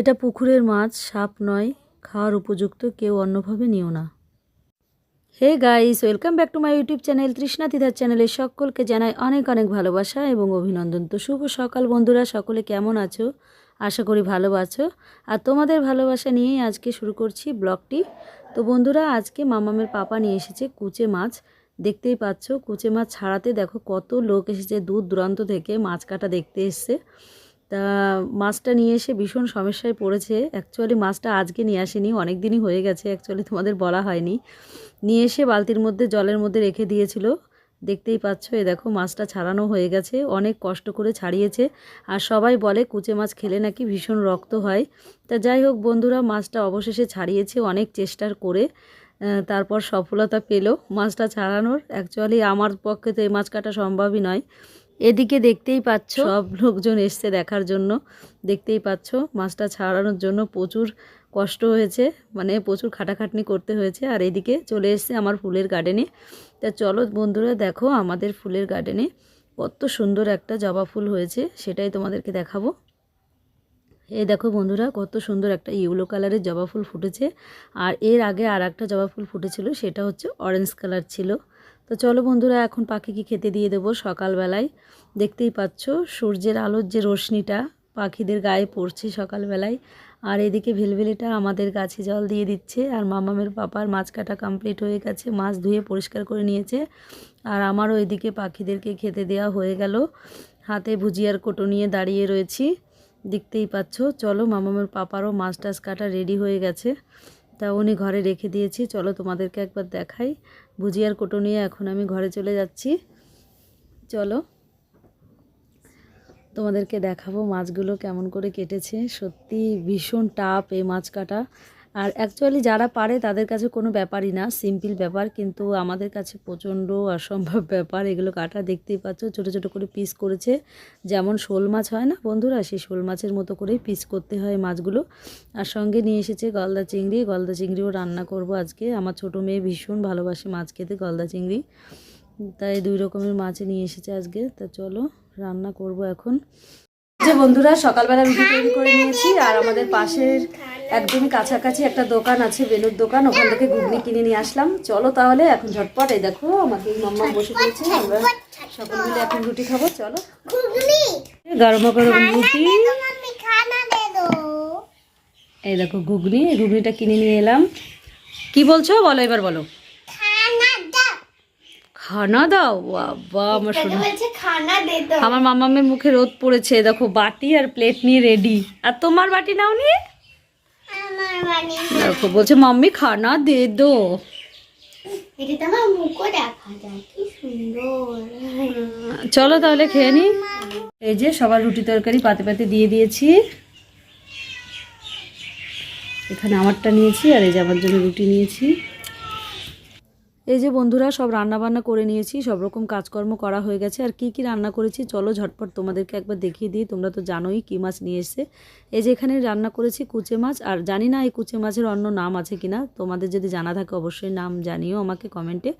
এটা পুকুরের মাছ, সাপ নয়, খাওয়ার উপযুক্ত, কেউ অন্যভাবে নিও না। Hey guys, welcome back to my YouTube channel Trishna তিধার চ্যানেলে সকলকে জানাই অনেক অনেক ভালোবাসা এবং অভিনন্দন। তো শুভ সকাল বন্ধুরা, সকলে কেমন আছো? আশা করি ভালো আছো। আর তোমাদের ভালোবাসা নিয়েই আজকে শুরু করছি ব্লগটি। তো বন্ধুরা, আজকে মামামের পাপা নিয়ে এসেছে কুচে মাছ। দেখতেই পাচ্ছ, কুচে মাছ ছাড়াতে দেখো কত লোক এসেছে দূর দূরান্ত থেকে মাছ কাটা দেখতে এসছে। তা মাছটা নিয়ে এসে ভীষণ সমস্যায় পড়েছে। অ্যাকচুয়ালি মাছটা আজকে নিয়ে আসেনি অনেক দিনই হয়ে গেছে। অ্যাকচুয়ালি তোমাদের বলা হয়নি। নিয়ে এসে বালতির মধ্যে, জলের মধ্যে রেখে দিয়েছিল। দেখতেই পাচ্ছ, এ দেখো মাছটা ছাড়ানো হয়ে গেছে। অনেক কষ্ট করে ছাড়িয়েছে। আর সবাই বলে কুচে মাছ খেলে নাকি ভীষণ রক্ত হয়। তা যাই হোক বন্ধুরা, মাছটা অবশেষে ছাড়িয়েছে অনেক চেষ্টার করে। তারপর সফলতা পেল মাছটা ছাড়ানোর। অ্যাকচুয়ালি আমার পক্ষে তো এই মাছ কাটা সম্ভবই নয়। এদিকে দেখতেই পাচ্ছ সব লোকজন এসছে দেখার জন্য। দেখতেই পাচ্ছ মাছটা ছাড়ানোর জন্য প্রচুর কষ্ট হয়েছে মানে প্রচুর খাটাখাটনি করতে হয়েছে। আর এদিকে চলে এসছে আমার ফুলের গার্ডেনে তা চলো বন্ধুরা, দেখো আমাদের ফুলের গার্ডেনে কত সুন্দর একটা জবা ফুল হয়েছে, সেটাই তোমাদেরকে দেখাবো। এই দেখো বন্ধুরা, কত সুন্দর একটা ইউলো কালারের জবা ফুল ফুটেছে। আর এর আগে আর একটা জবা ফুল ফুটেছিল, সেটা হচ্ছে অরেঞ্জ কালার ছিল। তো চলো বন্ধুরা, এখন পাখিকে খেতে দিয়ে দেবো সকালবেলায়। দেখতেই পাচ্ছ, সূর্যের আলোর যে রশ্মিটা পাখিদের গায়ে পড়ছে সকালবেলায়। আর এদিকে ভেলভেলিটা আমাদের গাছে জল দিয়ে দিচ্ছে, আর মামামের পাপার মাছ কাটা কমপ্লিট হয়ে গেছে, মাছ ধুয়ে পরিষ্কার করে নিয়েছে। আর আমারও এদিকে পাখিদেরকে খেতে দেওয়া হয়ে গেল। হাতে ভুজিয়ার কোটো নিয়ে দাঁড়িয়ে রয়েছি। দেখতেই পাচ্ছ, চলো মামামের পাপারও মাছ টাছ কাটা রেডি হয়ে গেছে। তা উনি ঘরে রেখে দিয়েছি, চলো তোমাদেরকে একবার দেখাই। ভুজিয়ার কোটো নিয়ে এখন আমি ঘরে চলে যাচ্ছি। চলো, তোমাদেরকে দেখাবো মাছগুলো কেমন করে কেটেছে। সত্যি ভীষণ টাপ এই মাছ কাটা। আর অ্যাকচুয়ালি যারা পারে তাদের কাছে কোনো ব্যাপারই না সিম্পল ব্যাপার। কিন্তু আমাদের কাছে প্রচণ্ড অসম্ভব ব্যাপার। এগুলো কাটা দেখতেই পাচ্ছ, ছোটো ছোটো করে পিস করেছে। যেমন শোল মাছ হয় না বন্ধুরা, সেই শোল মাছের মতো করেই পিস করতে হয় মাছগুলো। আর সঙ্গে নিয়ে এসেছে গলদা চিংড়ি। গলদা চিংড়িও রান্না করব আজকে। আমার ছোটো মেয়ে ভীষণ ভালোবাসে মাছ খেতে, গলদা চিংড়ি। তাই দুই রকমের মাছ নিয়ে এসেছে আজকে। তা চলো, রান্না করব এখন। যে বন্ধুরা, সকালবেলা রুটি তৈরি করে নিয়েছি। আর আমাদের পাশের একদমই কাছাকাছি একটা দোকান আছে বেলুর দোকান ওখান থেকে ঘুগনি কিনে নিয়ে আসলাম। চলো তাহলে এখন ঝটপট এই দেখো আমাকে মাম্মা বসে পড়েছে আমরা সকল মিলে এখন রুটি খাব চলো। গরম গরম রুটি। এই দেখো ঘুগনি ঘুগনিটা কিনে নিয়ে এলাম। কি বলছো? বলো এবার বলো। খানা দাও? বাবা আমার শোনা আমার মামামের মুখে রোদ পড়েছে দেখো বাটি আর প্লেট নিয়ে রেডি আর তোমার বাটি নাও নিয়ে দেখো বলছে মাম্মি খানা দে দো। চলো তাহলে খেয়ে নি। এই যে সবার রুটি তরকারি পাতে পাতে দিয়ে দিয়েছি। এখানে আমারটা নিয়েছি আর এই যে আমার জন্য রুটি নিয়েছি। এই যে বন্ধুরা, সব রান্না বান্না করে নিয়েছি, সব রকম কাজকর্ম করা হয়ে গেছে। আর কি কি রান্না করেছি, চলো ঝটপট তোমাদেরকে একবার দেখিয়ে দিই। তোমরা তো জানোই কি মাছ নিয়ে এসছে। এই যে এখানে রান্না করেছি কুচে মাছ, আর জানি না এই কুচে মাছের অন্য নাম আছে কিনা। তোমাদের যদি জানা থাকে অবশ্যই নাম জানিও আমাকে কমেন্টে।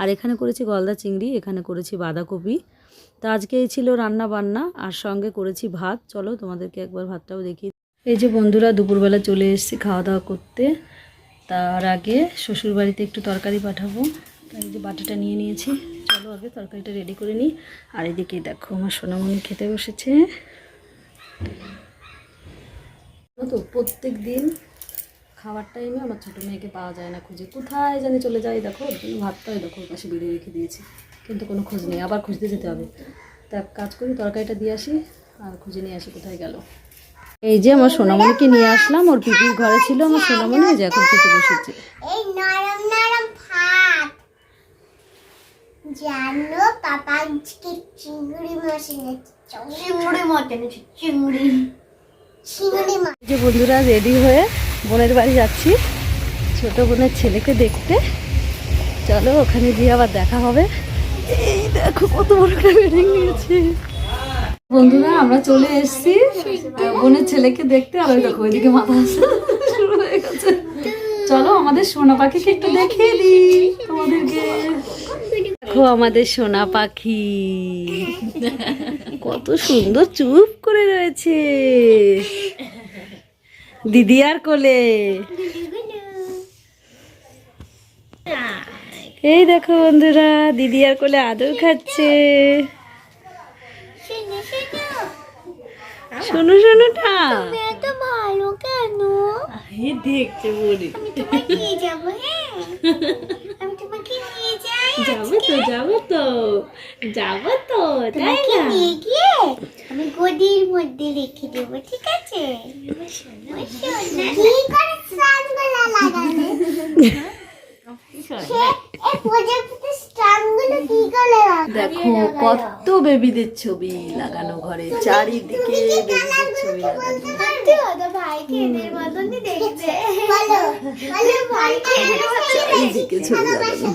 আর এখানে করেছি গলদা চিংড়ি, এখানে করেছি বাঁধাকপি। তা আজকে এই ছিল রান্না বান্না আর সঙ্গে করেছি ভাত। চলো তোমাদেরকে একবার ভাতটাও দেখি এই যে বন্ধুরা, দুপুরবেলা চলে এসেছি খাওয়া দাওয়া করতে। তার আগে শ্বশুরবাড়িতে একটু তরকারি পাঠাবো। তাই যে বাটাটা নিয়ে নিয়েছি। চলো আগে তরকারিটা রেডি করে নিই। আর এদিকে দেখো আমার সোনামণি খেতে বসেছে। তো প্রত্যেক দিন খাওয়ার টাইমে আমার ছোটো মেয়েকে পাওয়া যায় না খুঁজে। কোথায় জানি চলে যায় দেখো, ওর জন্য ওই দেখো, ওর পাশে বেরিয়ে রেখে দিয়েছি। কিন্তু কোনো খোঁজ নেই, আবার খুঁজতে যেতে হবে। তা কাজ করি, তরকারিটা দিয়ে আসি, আর খুঁজে নিয়ে আসি কোথায় গেল। এই যে আমার সোনামণিকে নিয়ে আসলাম ওর পিপির ঘরে ছিল আমার সোনামণি যে এখন খেতে বসেছে। এই নরম নরম ভাত। জানো পাপা আজকে চিংড়ি মাছ এনেছে। চিংড়ি মাছ এনেছে চিংড়ি। চিংড়ি মাছ। যে বন্ধুরা রেডি হয়ে বোনের বাড়ি যাচ্ছি। ছোট বোনের ছেলেকে দেখতে। চলো ওখানে গিয়ে আবার দেখা হবে। এই দেখো কত বড় একটা বিল্ডিং নিয়েছে। বন্ধুরা, আমরা চলে এসেছি। বোনের ছেলেকে দেখতে, আর দেখো, ওইদিকে মাথা শুরু হয়ে গেছে। চলো, আমাদের সোনা পাখিকে একটু দেখিয়ে দিই তোমাদেরকে। দেখো আমাদের সোনা পাখি। কত সুন্দর চুপ করে রয়েছে। দিদি আর কোলে। এই দেখো বন্ধুরা, দিদি আর কোলে আদর খাচ্ছে। শোনো শোনো শোনোটা তুমি এত ভালো কেন? বলি। আমি তোমাকে নিয়ে যাব হ্যাঁ? আমি তোমাকে নিয়ে যাই যাব তো যাব তো। যাব তো তাই না? নিয়ে গিয়ে আমি গদির মধ্যে রেখে দেবো ঠিক আছে? কি করে স্ট্রাংগুলো লাগাবে সে এই প্রজাপতি দেখো কত বেবিদের ছবি লাগানো ঘরে চারিদিকে বেবিদের ছবি লাগানো চারিদিকে ছবি লাগানো।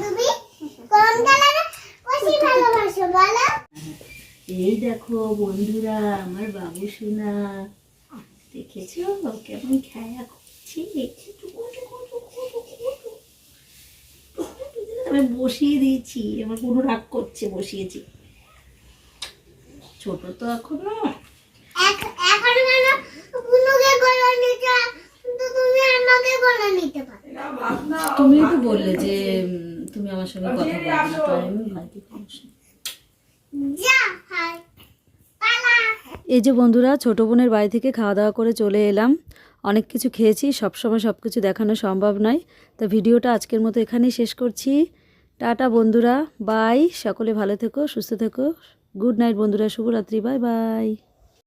এই দেখো বন্ধুরা আমার বাবু সোনা। দেখেছ? কেমন খেয়া করছে? আমি বসিয়ে দিয়েছি আমার কোনো রাগ করছে বসিয়েছি। ছোট তো এখনও। তুমি তুমি তো বললে যে তুমি আমার সঙ্গে কথা আমি এই যে বন্ধুরা ছোট বোনের বাড়ি থেকে খাওয়া দাওয়া করে চলে এলাম। অনেক কিছু খেয়েছি সবসময় সব কিছু দেখানো সম্ভব নয়। তো ভিডিওটা আজকের মতো এখানেই শেষ করছি। টাটা বন্ধুরা বাই। সকলে ভালো থেকো সুস্থ থেকো। গুড নাইট বন্ধুরা শুভরাত্রি বাই বাই।